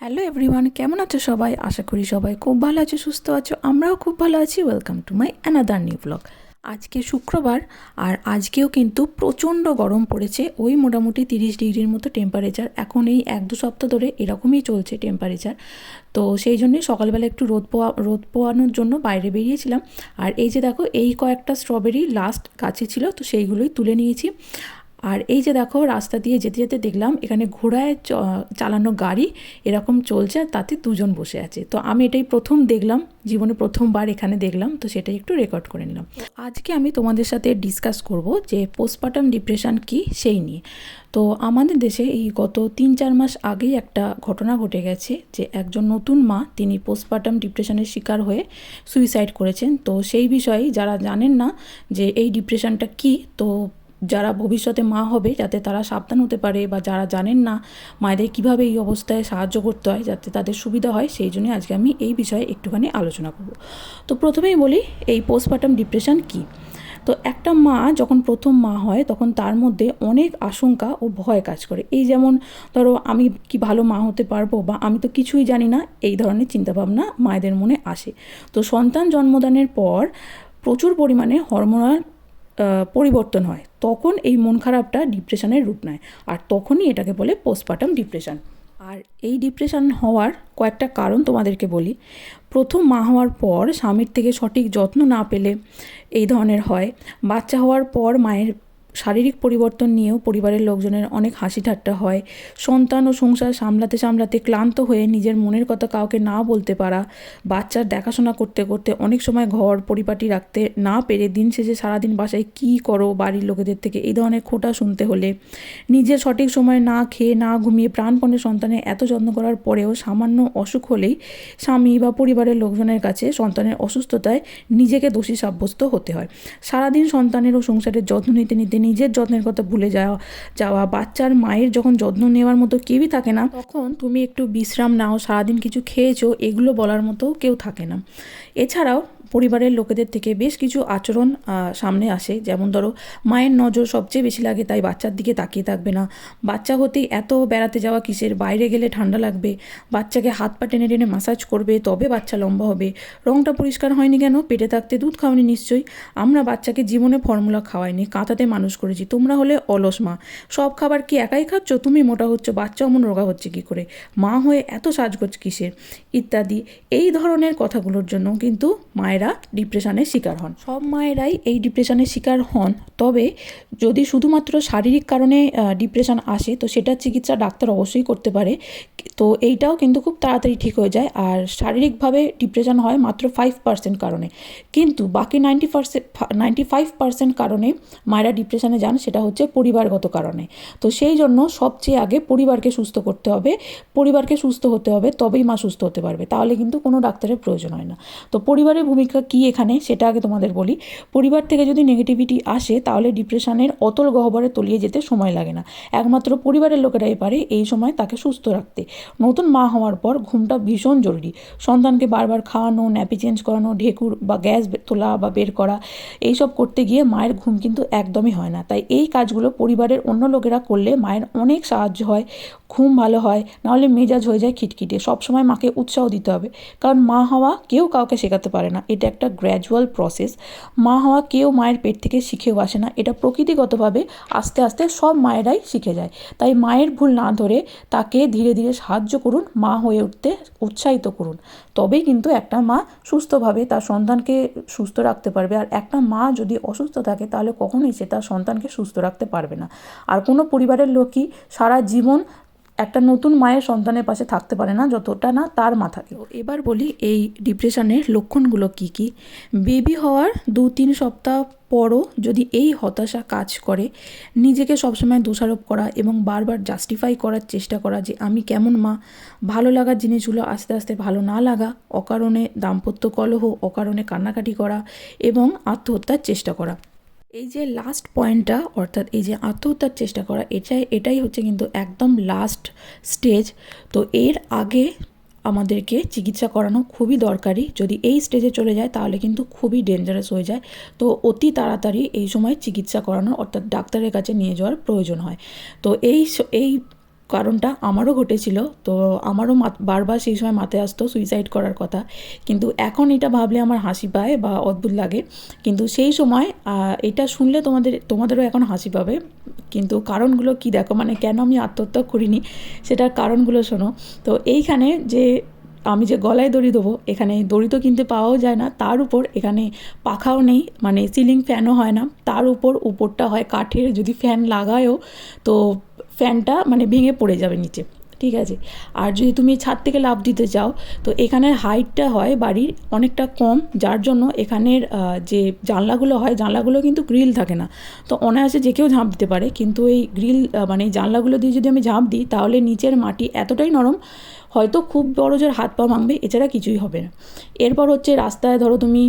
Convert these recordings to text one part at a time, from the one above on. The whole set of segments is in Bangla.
হ্যালো এভরিওয়ান কেমন আছো সবাই? আশা করি সবাই খুব ভালো আছো, সুস্থ আছো, আমরাও খুব ভালো আছি। Welcome to my another new blog আজকে শুক্রবার, আর আজকেও কিন্তু প্রচণ্ড গরম পড়েছে। ওই মোটামুটি তিরিশ ডিগ্রির মতো টেম্পারেচার এখন এই এক দু সপ্তাহ ধরে এরকমই চলছে টেম্পারেচার তো সেই জন্যই সকালবেলা একটু রোদ পোয়া, রোদ পোয়ানোর জন্য বাইরে বেরিয়েছিলাম। আর এই যে দেখো, এই কয়েকটা স্ট্রবেরি লাস্ট গাছে ছিল, তো সেইগুলোই তুলে নিয়েছি। আর এই যে দেখো, রাস্তা দিয়ে যেতে যেতে দেখলাম এখানে ঘোড়ায় চালানো গাড়ি এরকম চলছে আর তাতে দুজন বসে আছে। তো আমি এটাই প্রথম দেখলাম, জীবনে প্রথমবার এখানে দেখলাম, তো সেটাই একটু রেকর্ড করে নিলাম। আজকে আমি তোমাদের সাথে ডিসকাস করব যে পোস্টপার্টাম ডিপ্রেশন কি সেই নিয়ে। তো আমাদের দেশে এই গত তিন চার মাস আগেই একটা ঘটনা ঘটে গেছে যে একজন নতুন মা তিনি পোস্টপার্টাম ডিপ্রেশনের শিকার হয়ে সুইসাইড করেছেন। তো সেই বিষয়ে যারা জানেন না যে এই ডিপ্রেশনটা কি, তো যারা ভবিষ্যতে মা হবে, যাতে তারা সাবধান হতে পারে বা যারা জানেন না মায়েদের কীভাবে এই অবস্থায় সাহায্য করতে হয়, যাতে তাদের সুবিধা হয়, সেই জন্যই আজকে আমি এই বিষয়ে একটুখানি আলোচনা করব। তো প্রথমেই বলি, এই পোস্টপার্টাম ডিপ্রেশন কী? তো একটা মা যখন প্রথম মা হয়, তখন তার মধ্যে অনেক আশঙ্কা ও ভয় কাজ করে। এই যেমন ধরো, আমি কি ভালো মা হতে পারব বা আমি তো কিছুই জানি না, এই ধরনের চিন্তাভাবনা মায়েদের মনে আসে। তো সন্তান জন্মদানের পর প্রচুর পরিমাণে হরমোনাল পরিবর্তন হয়, তখন এই মন খারাপটা ডিপ্রেশনের রূপ নেয় আর তখনই এটাকে বলে পোস্টপার্টাম ডিপ্রেশন আর এই ডিপ্রেশন হওয়ার কয়েকটা কারণ তোমাদেরকে বলি। প্রথম মা হওয়ার পর স্বামীর থেকে সঠিক যত্ন না পেলে এই ধরনের হয়। বাচ্চা হওয়ার পর মায়ের শারীরিক পরিবর্তন নিয়েও পরিবারের লোকজনের অনেক হাসি ঠাট্টা হয়। সন্তান ও সংসার সামলাতে সামলাতে ক্লান্ত হয়ে নিজের মনের কথা কাউকে না বলতে পারা, বাচ্চার দেখাশোনা করতে করতে অনেক সময় ঘর পরিপাটি রাখতে না পেরে দিন শেষে সারাদিন বাসায় কী করো বাড়ির লোকেদের থেকে এই ধরনের খোটা শুনতে হলে। নিজের সঠিক সময় না খেয়ে না ঘুমিয়ে প্রাণপণে সন্তানের এত যত্ন করার পরেও সামান্য অসুখ হলেই স্বামী বা পরিবারের লোকজনের কাছে সন্তানের অসুস্থতায় নিজেকে দোষী সাব্যস্ত হতে হয়। সারাদিন সন্তানের ও সংসারের যত্ন নিতে নিতে নিজের যত্নের কথা ভুলে যাওয়া যাওয়া। বাচ্চার মায়ের যখন যত্ন নেওয়ার মতো কেউই থাকে না, তখন তুমি একটু বিশ্রাম নাও, সারাদিন কিছু খেয়েছো, এগুলো বলার মতো কেউ থাকে না। এছাড়াও পরিবারের লোকেদের থেকে বেশ কিছু আচরণ সামনে আসে। যেমন ধরো, মায়ের নজর সবচেয়ে বেশি লাগে তাই বাচ্চার দিকে তাকিয়ে থাকবে না। বাচ্চা হতেই এত বেড়াতে যাওয়া কিসের? বাইরে গেলে ঠান্ডা লাগবে। বাচ্চাকে হাত পা টেনে টেনে মাসাজ করবে, তবে বাচ্চা লম্বা হবে। রংটা পরিষ্কার হয়নি কেন? পেটে থাকতে দুধ খাওয়ানি নিশ্চয়ই। আমরা বাচ্চাকে জীবনে ফর্মুলা খাওয়াইনি, কাঁথাতে মানুষ করেছি। তোমরা হলে অলস মা। সব খাবার কি একাই খাচ্ছ? তুমি মোটা হচ্ছ, বাচ্চা অমন রোগা হচ্ছে কি করে? মা হয়ে এত সাজগোজ কিসের? ইত্যাদি। এই ধরনের কথাগুলোর জন্য কিন্তু মায়েরা ডিপ্রেশনের শিকার হন। সব মায়েরাই এই ডিপ্রেশনের শিকার হন। তবে যদি শুধুমাত্র শারীরিক কারণে ডিপ্রেশন আসে, তো সেটার চিকিৎসা ডাক্তার অবশ্যই করতে পারে। তো এইটাও কিন্তু খুব তাড়াতাড়ি ঠিক হয়ে যায়। আর শারীরিকভাবে ডিপ্রেশন হয় মাত্র ফাইভ পার্সেন্ট কারণে। কিন্তু বাকি ninety percent ninety five percent কারণে মায়েরা ডিপ্রেশনে যান, সেটা হচ্ছে পরিবারগত কারণে। তো সেই জন্য সবচেয়ে আগে পরিবারকে সুস্থ করতে হবে। পরিবারকে সুস্থ হতে হবে, তবেই মা সুস্থ হতে পারবে। তাহলে কিন্তু কোনো ডাক্তারের প্রয়োজন হয় না। তো পরিবারের ভূমিকা কী এখানে সেটা আগে তোমাদের বলি। পরিবার থেকে যদি নেগেটিভিটি আসে, তাহলে ডিপ্রেশনের অতল গহ্বরে তলিয়ে যেতে সময় লাগে না। একমাত্র পরিবারের লোকেরাই পারে এই সময় তাকে সুস্থ রাখতে। নতুন মা হওয়ার পর ঘুমটা ভীষণ জরুরি। সন্তানকে বারবার খাওয়ানো ন্যাপি চেঞ্জ করানো, ঢেকুর বা গ্যাস তোলা বা বের করা, এইসব করতে গিয়ে মায়ের ঘুম কিন্তু একদমই হয় না। তাই এই কাজগুলো পরিবারের অন্য লোকেরা করলে মায়ের অনেক সাহায্য হয়। ঘুম ভালো হয়, নাহলে মেজাজ হয়ে যায় খিটখিটে। সবসময় মাকে উৎসাহ দিতে হবে। কারণ মা হওয়া কেউ কাউকে শেখাতে পারে না। এটা একটা গ্র্যাজুয়াল প্রসেস মা হওয়া কেউ মায়ের পেট থেকে শিখেও আসে না। এটা প্রকৃতিগতভাবে আস্তে আস্তে সব মায়েরাই শিখে যায়। তাই মায়ের ভুল না ধরে তাকে ধীরে ধীরে সাহায্য করুন, মা হয়ে উঠতে উৎসাহিত করুন। তবেই কিন্তু একটা মা সুস্থভাবে তার সন্তানকে সুস্থ রাখতে পারবে। আর একটা মা যদি অসুস্থ থাকে, তাহলে কখনোই সে তার সন্তানকে সুস্থ রাখতে পারবে না। আর কোনো পরিবারের লোকই সারা জীবন একটা নতুন মায়ের সন্তানের পাশে থাকতে পারে না, যতটা না তার মা থাকে এবার বলি, এই ডিপ্রেশনের লক্ষণগুলো কি কি? বেবি হওয়ার দু তিন সপ্তাহ পরও যদি এই হতাশা কাজ করে, নিজেকে সবসময় দোষারোপ করা এবং বারবার জাস্টিফাই করার চেষ্টা করা যে আমি কেমন মা, ভালো লাগার জিনিসগুলো আস্তে আস্তে ভালো না লাগা, অকারণে দাম্পত্য কলহ, অকারণে কান্নাকাটি করা এবং আত্মহত্যার চেষ্টা করা। এই যে লাস্ট পয়েন্টটা অর্থাৎ এই যে আত্মহত্যার চেষ্টা করা, এটাই এটাই হচ্ছে কিন্তু একদম লাস্ট স্টেজ তো এর আগে আমাদেরকে চিকিৎসা করানো খুবই দরকারি। যদি এই স্টেজে চলে যায়, তাহলে কিন্তু খুবই ডেঞ্জারাস হয়ে যায়। তো অতি তাড়াতাড়ি এই সময় চিকিৎসা করানো, অর্থাৎ ডাক্তারের কাছে নিয়ে যাওয়ার প্রয়োজন হয়। তো এই এই কারণটা আমারও ঘটেছিল। তো আমারও বারবার সেই সময় মাথায় আসতো সুইসাইড করার কথা। কিন্তু এখন এটা ভাবলে আমার হাসি পায় বা অদ্ভুত লাগে। কিন্তু সেই সময় এটা শুনলে তোমাদের, তোমাদেরও এখন হাসি পাবে। কিন্তু কারণগুলো কি দেখো? মানে কেন আমি আত্মহত্যা করিনি? সেটার কারণগুলো শোনো। তো এইখানে যে আমি যে গলায় দড়ি দেবো এখানে দড়ি তো কিনতে পাওয়াও যায় না। তার উপর এখানে পাখাও নেই। মানে সিলিং ফ্যানও হয় না। তার উপর, উপরটা হয় কাঠের। যদি ফ্যান লাগায়ও, তো ফ্যানটা মানে ভেঙে পড়ে যাবে নিচে, ঠিক আছে? আর যদি তুমি ছাদ থেকে লাভ দিতে চাও, তো এখানের হাইটটা হয় বাড়ির অনেকটা কম, যার জন্য এখানের যে জানলাগুলো হয়, জানলাগুলো কিন্তু গ্রিল থাকে না। তো অনায়াসে যে কেউ ঝাঁপ দিতে পারে, কিন্তু এই গ্রিল মানে জানলাগুলো দিয়ে যদি আমি ঝাঁপ দিই, তাহলে নিচের মাটি এতটাই নরম হয়তো খুব বড় জোর হাত পা ভাঙবে, এছাড়া কিছুই হবে না। এরপর হচ্ছে রাস্তায় ধরো তুমি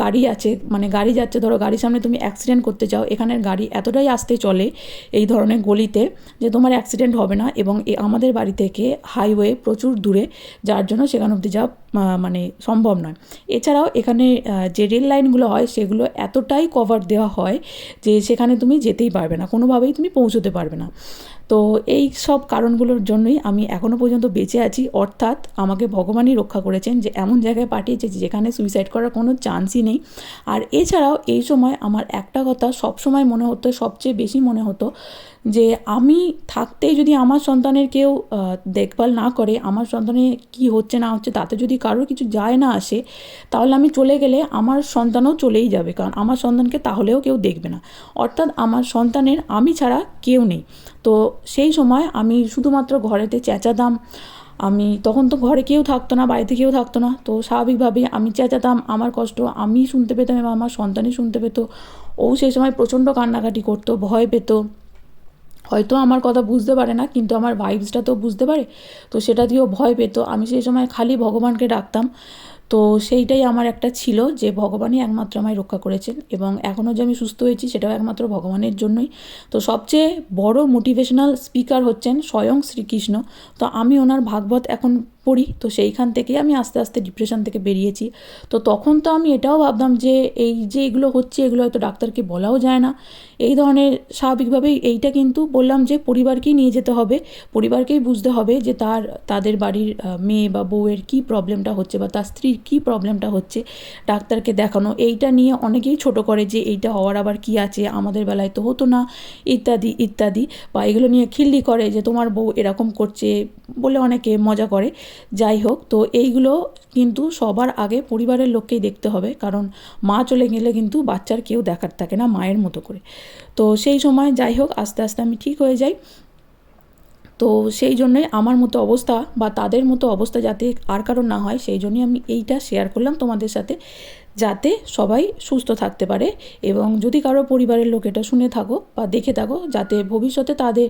গাড়ি আছে মানে গাড়ি যাচ্ছে, ধরো গাড়ির সামনে তুমি অ্যাক্সিডেন্ট করতে চাও, এখানের গাড়ি এতটাই আসতে চলে এই ধরনের গলিতে যে তোমার অ্যাক্সিডেন্ট হবে না এবং আমাদের বাড়ি থেকে হাইওয়ে প্রচুর দূরে, যার জন্য সেখান অবধি যাওয়া মানে সম্ভব নয়। এছাড়াও এখানে যে রেল লাইনগুলো হয়, সেগুলো এতটাই কভার দেওয়া হয় যে সেখানে তুমি যেতেই পারবে না, কোনোভাবেই তুমি পৌঁছতে পারবে না। তো এই সব কারণগুলোর জন্যই আমি এখনও পর্যন্ত বেঁচে আছি। অর্থাৎ আমাকে ভগবানই রক্ষা করেছেন যে এমন জায়গায় পাঠিয়েছে যেখানে সুইসাইড করার কোনো চান্সই নেই। আর এছাড়াও এই সময় আমার একটা কথা সবসময় মনে হতো, সবচেয়ে বেশি মনে হতো যে আমি থাকতেই যদি আমার সন্তানের কেউ দেখভাল না করে, আমার সন্তানের কি হচ্ছে না হচ্ছে তাতে যদি কারোর কিছু যায় না আসে, তাহলে আমি চলে গেলে আমার সন্তানও চলেই যাবে। কারণ আমার সন্তানকে তাহলেও কেউ দেখবে না। অর্থাৎ আমার সন্তানের আমি ছাড়া কেউ নেই। তো সেই সময় আমি শুধুমাত্র ঘরেতে চেঁচাতাম। আমি তখন তো ঘরে কেউ থাকতো না, বাড়িতে কেউ থাকতো না। তো স্বাভাবিকভাবেই আমি চেঁচাতাম, আমার কষ্ট আমি শুনতে পেতাম এবং আমার সন্তানই শুনতে পেত। ও সেই সময় প্রচণ্ড কান্নাকাটি করতো, ভয় পেত। হয়তো আমার কথা বুঝতে পারে না, কিন্তু আমার ভাইবসটা তো বুঝতে পারে, তো সেটা দিয়েও ভয় পেত। আমি সেই সময় খালি ভগবানকে ডাকতাম। তো সেইটাই আমার একটা ছিল যে ভগবানই একমাত্র আমায় রক্ষা করেছেন এবং এখনও যে আমি সুস্থ হয়েছি সেটাও একমাত্র ভগবানের জন্যই। তো সবচেয়ে বড় মোটিভেশনাল স্পিকার হচ্ছেন স্বয়ং শ্রীকৃষ্ণ। তো আমি ওনার ভাগবত এখন পড়ি, তো সেইখান থেকেই আমি আস্তে আস্তে ডিপ্রেশন থেকে বেরিয়েছি। তো তখন তো আমি এটাও ভাবতাম যে এই যে এগুলো হচ্ছে, এগুলো হয়তো ডাক্তারকে বলাও যায় না। এই ধরনের স্বাভাবিকভাবেই এইটা কিন্তু বললাম যে পরিবারকেই নিয়ে যেতে হবে। পরিবারকেই বুঝতে হবে যে তার, তাদের বাড়ির মেয়ে বা বউয়ের কী প্রবলেমটা হচ্ছে বা তার স্ত্রীর কী প্রবলেমটা হচ্ছে ডাক্তারকে দেখানো। এইটা নিয়ে অনেকেই ছোট করে যে এইটা হওয়ার আবার কী আছে, আমাদের বেলায় তো হতো না, ইত্যাদি ইত্যাদি। বা এগুলো নিয়ে খিল্লি করে যে তোমার বউ এরকম করছে বলে অনেকে মজা করে। যাই হোক, তো এইগুলো কিন্তু সবার আগে পরিবারের লোককেই দেখতে হবে। কারণ মা চলে গেলে কিন্তু বাচ্চার কেউ দেখার থাকে না মায়ের মতো করে। তো সেই সময় যাই হোক, আস্তে আস্তে আমি ঠিক হয়ে যাই। তো সেই জন্যই আমার মতো অবস্থা বা তাদের মতো অবস্থা যাতে আর কারণ না হয়, সেই জন্যই আমি এইটা শেয়ার করলাম তোমাদের সাথে। যাতে সবাই সুস্থ থাকতে পারে এবং যদি কারও পরিবারের লোক এটা শুনে থাকো বা দেখে থাকো, যাতে ভবিষ্যতে তাদের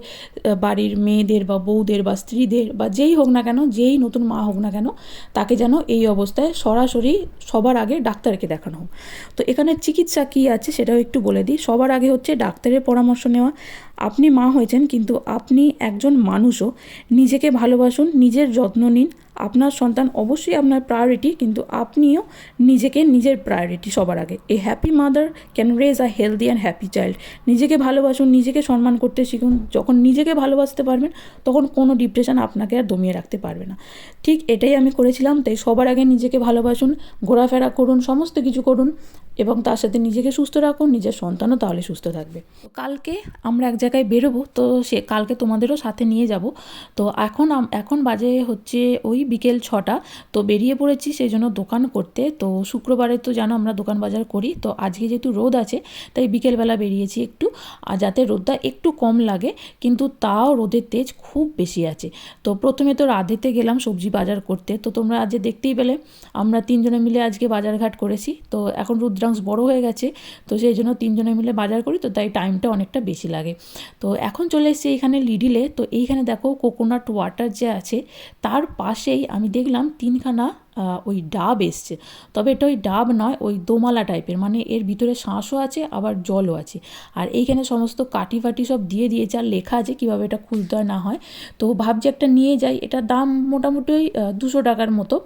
বাড়ির মেয়েদের বা বউদের বা স্ত্রীদের বা যেই হোক না কেন, যেই নতুন মা হোক না কেন, তাকে যেন এই অবস্থায় সরাসরি সবার আগে ডাক্তারকে দেখানো হোক। তো এখানে চিকিৎসা কী আছে সেটাও একটু বলে দিই। সবার আগে হচ্ছে ডাক্তারের পরামর্শ নেওয়া। আপনি মা হয়েছেন, কিন্তু আপনি একজন মানুষও। নিজেকে ভালোবাসুন, নিজের যত্ন নিন। আপনার সন্তান অবশ্যই আপনার প্রায়োরিটি কিন্তু আপনিও নিজেকে নিজের প্রায়োরিটি সবার আগে। A happy mother can raise a healthy and happy child নিজেকে ভালোবাসুন, নিজেকে সম্মান করতে শিখুন। যখন নিজেকে ভালোবাসতে পারবেন, তখন কোনো ডিপ্রেশন আপনাকে আর দমিয়ে রাখতে পারবে না। ঠিক এটাই আমি করেছিলাম, তাই সবার আগে নিজেকে ভালোবাসুন, ঘোরাফেরা করুন, সমস্ত কিছু করুন এবং তার সাথে নিজেকে সুস্থ রাখুন, নিজের সন্তানও তাহলে সুস্থ থাকবে। কালকে আমরা এক জায়গায় বেরোবো, তো সে কালকে তোমাদেরও সাথে নিয়ে যাব। তো এখন এখন বাজে হচ্ছে ওই বিকেল ছটা। তো বেরিয়ে পড়েছি সেই জন্য দোকান করতে। তো শুক্রবারে তো জানো আমরা দোকান বাজার করি। তো আজকে যেহেতু রোদ আছে, তাই বিকেলবেলা বেরিয়েছি একটু। আর যাতে রোদটা একটু কম লাগে, কিন্তু তাও রোদের তেজ খুব বেশি আছে। তো প্রথমে তো রাধেতে গেলাম সবজি বাজার করতে। তো তোমরা আজ দেখতেই পেলে, আমরা তিনজনে মিলে আজকে বাজারঘাট করেছি। তো এখন রুদ্রাংশ বড় হয়ে গেছে। তো সেই জন্য তিনজনে মিলে বাজার করি। তো তাই টাইমটা অনেকটা বেশি লাগে। তো এখন চলে এসেছি এখানে লিডিলে তো এইখানে দেখো কোকোনাট ওয়াটার যে আছে, তার পাশেই আমি দেখলাম তিনখানা ওই ডাব এসছে। তবে এটা ওই ডাব নয়, ওই দোমালা টাইপের মানে এর ভিতরে শাঁসও আছে, আবার জলও আছে। আর এইখানে সমস্ত কাটি ফাটি সব দিয়ে দিয়েছে, আর লেখা আছে কীভাবে এটা খুলতে হয়, না হয়। তো ভাবছি একটা নিয়ে যাই। এটা দাম মোটামুটি ওই দুশো টাকার মতো।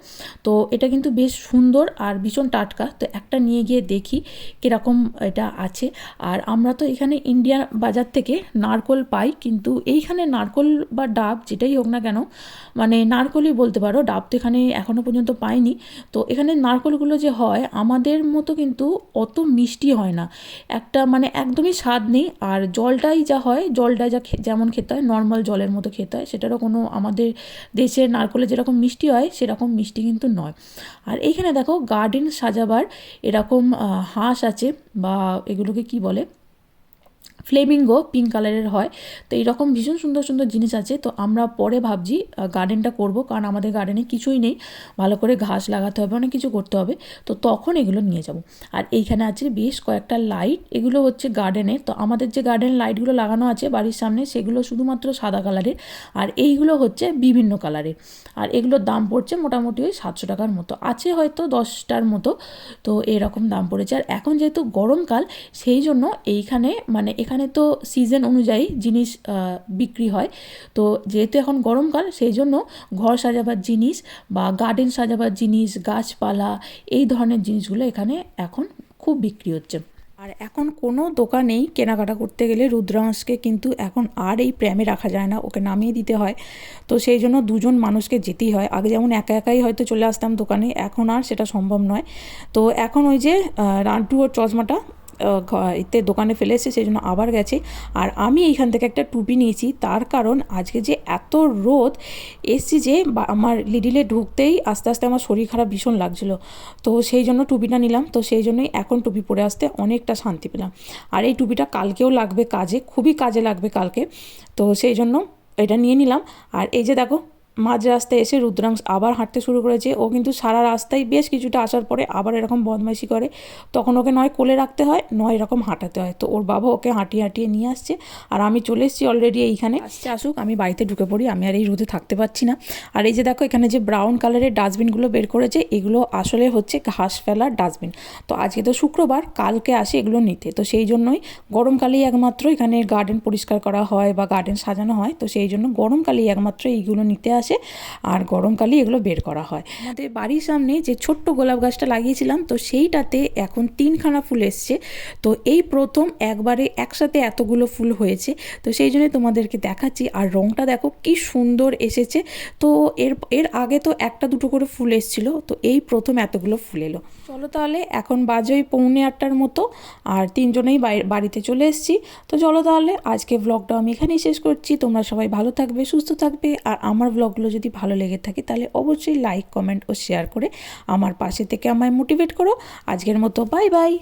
তো এটা কিন্তু বেশ সুন্দর আর ভীষণ টাটকা। তো একটা নিয়ে গিয়ে দেখি কীরকম এটা আছে। আর আমরা তো এখানে ইন্ডিয়া বাজার থেকে নারকোল পাই, কিন্তু এইখানে নারকোল বা ডাব যেটাই হোক না কেন মানে নারকোলই বলতে পারো। ডাব তো এখানে এখনও পর্যন্ত পাইনি। তো এখানে নারকোলগুলো যে হয়, আমাদের মতো কিন্তু অত মিষ্টি হয় না। একটা মানে একদমই স্বাদ নেই। আর জলটাই যা হয়, জলটা যা যেমন খেতে হয় নর্মাল জলের মতো খেতে হয়, সেটারও কোনো আমাদের দেশের নারকোলে যেরকম মিষ্টি হয়, সেরকম মিষ্টি কিন্তু নয়। আর এইখানে দেখো গার্ডেন সাজাবার এরকম হাঁস আছে বা এগুলোকে কি বলে? ফ্লেমিঙ্গো পিঙ্ক কালারের হয়। তো এইরকম ভীষণ সুন্দর সুন্দর জিনিস আছে। তো আমরা পরে ভাবছি গার্ডেনটা করব, কারণ আমাদের গার্ডেনে কিছুই নেই। ভালো করে ঘাস লাগাতে হবে, অনেক কিছু করতে হবে। তো তখন এগুলো নিয়ে যাব। আর এইখানে আছে বেশ কয়েকটা লাইট এগুলো হচ্ছে গার্ডেনের তো আমাদের যে গার্ডেন লাইটগুলো লাগানো আছে বাড়ির সামনে, সেগুলো শুধুমাত্র সাদা কালারের আর এইগুলো হচ্ছে বিভিন্ন কালারের আর এগুলোর দাম পড়ছে মোটামুটি ওই সাতশো টাকার মতো। আছে হয়তো দশটার মতো। তো এরকম দাম পড়েছে। আর এখন যেহেতু গরমকাল, সেই জন্য এইখানে মানে এখানে তো সিজন অনুযায়ী জিনিস বিক্রি হয়। তো যেহেতু এখন গরমকাল, সেই জন্য ঘর সাজাবার জিনিস বা গার্ডেন সাজাবার জিনিস, গাছপালা, এই ধরনের জিনিসগুলো এখানে এখন খুব বিক্রি হচ্ছে। আর এখন কোনো দোকানেই কেনাকাটা করতে গেলে রুদ্রাংশকে কিন্তু এখন আর এই প্রেমে রাখা যায় না, ওকে নামিয়ে দিতে হয়। তো সেই জন্য দুজন মানুষকে যেতেই হয়। আগে যেমন একা একাই হয়তো চলে আসতাম দোকানে, এখন আর সেটা সম্ভব নয়। তো এখন ওই যে রান্টু ওর চশমাটা এতে দোকানে ফেলে এসেছে, সেই জন্য আবার গেছে। আর আমি এইখান থেকে একটা টুপি নিয়েছি, তার কারণ আজকে যে এত রোদ, এসছি যে আমার লিডিলে ঢুকতেই আস্তে আস্তে আমার শরীর খারাপ ভীষণ লাগছিল। তো সেই জন্য টুপিটা নিলাম, তো সেই জন্যই এখন টুপি পরে আসতে অনেকটা শান্তি পেলাম। আর এই টুপিটা কালকেও লাগবে কাজে, খুবই কাজে লাগবে কালকে। তো সেই জন্য এটা নিয়ে নিলাম। আর এই যে দেখো মাঝ রাস্তায় এসে রুদ্রাংশ আবার হাঁটতে শুরু করেছে ও কিন্তু সারা রাস্তায় বেশ কিছুটা আসার পরে আবার এরকম বদমাইশি করে। তখন ওকে নয় কোলে রাখতে হয়, নয় এরকম হাঁটাতে হয়। তো ওর বাবা ওকে হাঁটিয়ে হাঁটিয়ে নিয়ে আসছে। আর আমি চলে এসেছি অলরেডি এইখানে। আসছে আসুক, আমি বাড়িতে ঢুকে পড়ি, আমি আর এই রোদে থাকতে পারছি না। আর এই যে দেখো, এখানে যে ব্রাউন কালারের ডাস্টবিনগুলো বের করেছে, এগুলো আসলে হচ্ছে ঘাস ফেলার ডাস্টবিন তো আজকে তো শুক্রবার, কালকে আসে এগুলো নিতে। তো সেই জন্যই গরমকালেই একমাত্র এখানে গার্ডেন পরিষ্কার করা হয় বা গার্ডেন সাজানো হয়। তো সেই জন্য গরমকালেই একমাত্র এইগুলো নিতে আসে। আর গরমকালেই এগুলো বের করা হয়। আমাদের বাড়ির সামনে যে ছোট্ট গোলাপ গাছটা লাগিয়েছিলাম, তো সেইটাতে এখন তিনখানা ফুল এসছে। তো এই প্রথম একবারে একসাথে এতগুলো ফুল হয়েছে। তো সেই জন্য তোমাদেরকে দেখাচ্ছি। আর রঙটা দেখো কি সুন্দর এসেছে। তো এর এর আগে তো একটা দুটো করে ফুল এসেছিল। তো এই প্রথম এতগুলো ফুল এলো। চলো তাহলে এখন বাজে ওই পৌনে আটটার মতো। আর তিনজনেই বাড়িতে চলে এসেছি। তো চলো তাহলে আজকে ব্লগটা আমি এখানেই শেষ করছি। তোমরা সবাই ভালো থাকবে, সুস্থ থাকবে। আর আমার ব্লগগুলো যদি ভালো লেগে থাকে তাহলে অবশ্যই লাইক, কমেন্ট ও শেয়ার করে আমার পাশে থেকে আমায় মোটিভেট করো। আজকের মতো বাই বাই।